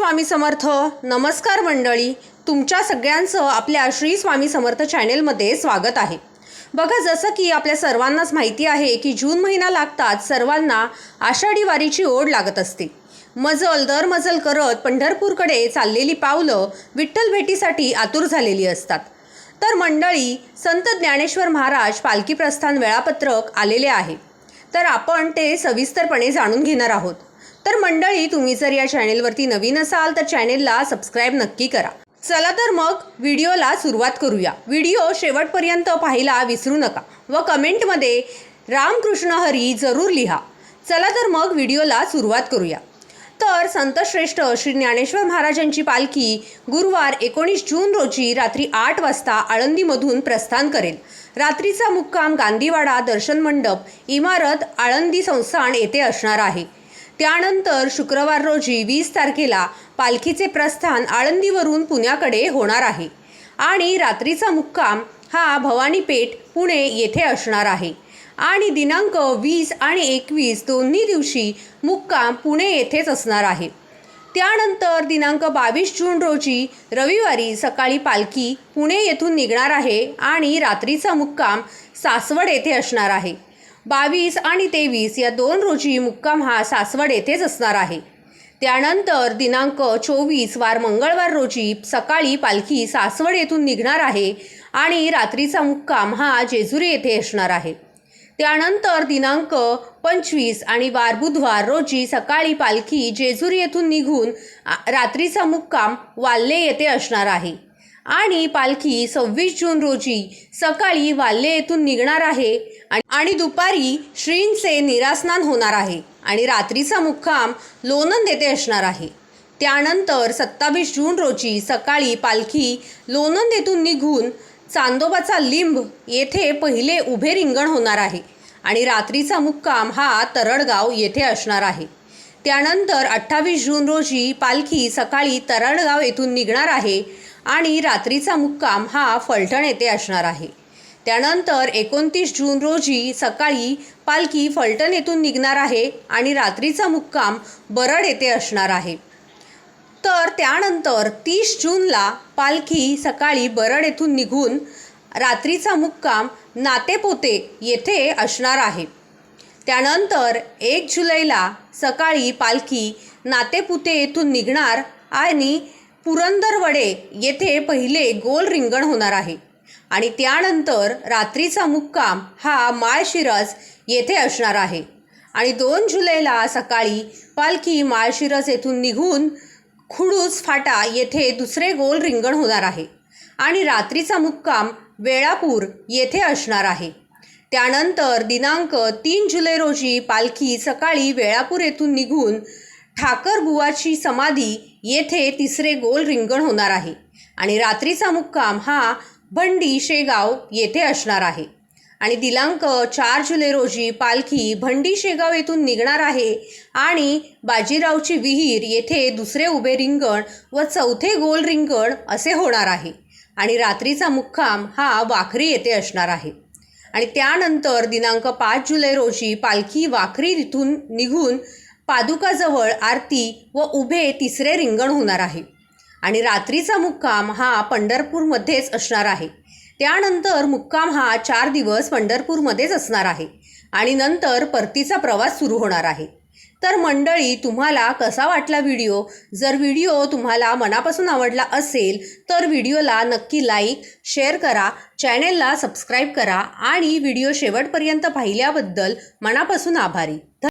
स्वामी समर्थ. नमस्कार मंडळी. तुमच्या सगळ्यांचं आपल्या श्री स्वामी समर्थ चॅनेलमध्ये स्वागत आहे. बघा जसं की आपल्या सर्वांनाच माहिती आहे की जून महिना लागताच सर्वांना आषाढी वारीची ओढ लागत असते. मजल दर मजल करत पंढरपूरकडे चाललेली पावलं विठ्ठल भेटीसाठी आतुर झालेली असतात. तर मंडळी संत ज्ञानेश्वर महाराज पालखी प्रस्थान वेळापत्रक आलेले आहे. तर आपण ते सविस्तरपणे जाणून घेणार आहोत. तर मंडळी तुम्ही जर या चॅनेलवरती नवीन असाल तर चॅनेलला सबस्क्राईब नक्की करा. चला तर मग व्हिडिओला सुरुवात करूया. व्हिडिओ शेवटपर्यंत पाहायला विसरू नका व कमेंटमध्ये रामकृष्ण हरी जरूर लिहा. चला तर मग व्हिडिओला सुरुवात करूया. तर संतश्रेष्ठ श्री ज्ञानेश्वर महाराजांची पालखी गुरुवार एकोणीस जून रोजी रात्री आठ वाजता आळंदीमधून प्रस्थान करेल. रात्रीचा मुक्काम गांधीवाडा दर्शन मंडप इमारत आळंदी संस्थान येथे असणार आहे. त्यानंतर शुक्रवार रोजी वीस तारखेला पालखीचे प्रस्थान आळंदीवरून पुण्याकडे होणार आहे. आणि रात्रीचा मुक्काम हा भवानीपेठ पुणे येथे असणार आहे. आणि दिनांक वीस आणि एकवीस दोन्ही दिवशी मुक्काम पुणे येथेच असणार आहे. त्यानंतर दिनांक बावीस जून रोजी रविवारी सकाळी पालखी पुणे येथून निघणार आहे आणि रात्रीचा मुक्काम सासवड येथे असणार आहे. बावीस आणि तेवीस या दोन रोजी मुक्काम हा सासवड येथेच असणार आहे. त्यानंतर दिनांक चोवीस वार मंगळवार रोजी सकाळी पालखी सासवड येथून निघणार आहे आणि रात्रीचा मुक्काम हा जेजुरी येथे असणार आहे. त्यानंतर दिनांक पंचवीस आणि वार बुधवार रोजी सकाळी पालखी जेजुरी येथून निघून रात्रीचा मुक्काम वाल्ले येथे असणार आहे. आणि पालखी सव्वीस जून रोजी सकाळी वाल्ले येथून निघणार आहे आणि- आणि दुपारी श्रींचे निरास्नान होणार आहे आणि रात्रीचा मुक्काम लोणंद येथे असणार आहे. त्यानंतर सत्तावीस जून रोजी सकाळी पालखी लोणंद येथून निघून चांदोबाचा लिंब येथे पहिले उभे रिंगण होणार आहे आणि रात्रीचा मुक्काम हा तरडगाव येथे असणार आहे. त्यानंतर अठ्ठावीस जून रोजी पालखी सकाळी तरडगाव येथून निघणार आहे आणि रात्रीचा मुक्काम हा फलटण येथे असणार आहे. त्यानंतर एकोणतीस जून रोजी सकाळी पालखी फलटण येथून निघणार आहे आणि रात्रीचा मुक्काम बरड येथे असणार आहे. तर त्यानंतर तीस जूनला पालखी सकाळी बरड येथून निघून रात्रीचा मुक्काम नातेपोते येथे असणार आहे. त्यानंतर एक जुलैला सकाळी पालखी नातेपुते येथून निघणार आणि पुरंदरवडे येथे पहिले गोल रिंगण होणार आहे. आणि त्यानंतर रात्रीचा मुक्काम हा माळशिरस येथे असणार आहे. आणि दोन जुलैला सकाळी पालखी माळशिरस येथून निघून खुडूस फाटा येथे दुसरे गोल रिंगण होणार आहे. आणि रात्रीचा मुक्काम वेळापूर येथे असणार आहे. त्यानंतर दिनांक तीन जुलै रोजी पालखी सकाळी वेळापूर येथून निघून ठाकरबुवाची समाधी येथे तिसरे गोल रिंगण होणार आहे. आणि रात्रीचा मुक्काम हा भंडी शेगाव येथे असणार आहे. आणि दिनांक चार जुलै रोजी पालखी भंडी शेगाव येथून निघणार आहे. आणि बाजीरावची विहीर येथे दुसरे उभे रिंगण व चौथे गोल रिंगण असे होणार आहे. आणि रात्रीचा मुक्काम हा वाखरी येथे असणार आहे. आणि त्यानंतर दिनांक पाच जुलै रोजी पालखी वाखरी इथून निघून पादुकाजवळ आरती व उभे तिसरे रिंगण होणार आहे. आणि रात्रीचा मुक्काम हा पंढरपूरमध्येच असणार आहे. त्यानंतर मुक्काम हा चार दिवस पंढरपूरमध्येच असणार आहे. आणि नंतर परतीचा प्रवास सुरू होणार आहे. तर मंडळी तुम्हाला कसा वाटला व्हिडिओ? जर व्हिडिओ तुम्हाला मनापासून आवडला असेल तर व्हिडिओला नक्की लाईक शेअर करा चॅनेलला सबस्क्राईब करा आणि व्हिडिओ शेवटपर्यंत पाहिल्याबद्दल मनापासून आभारी.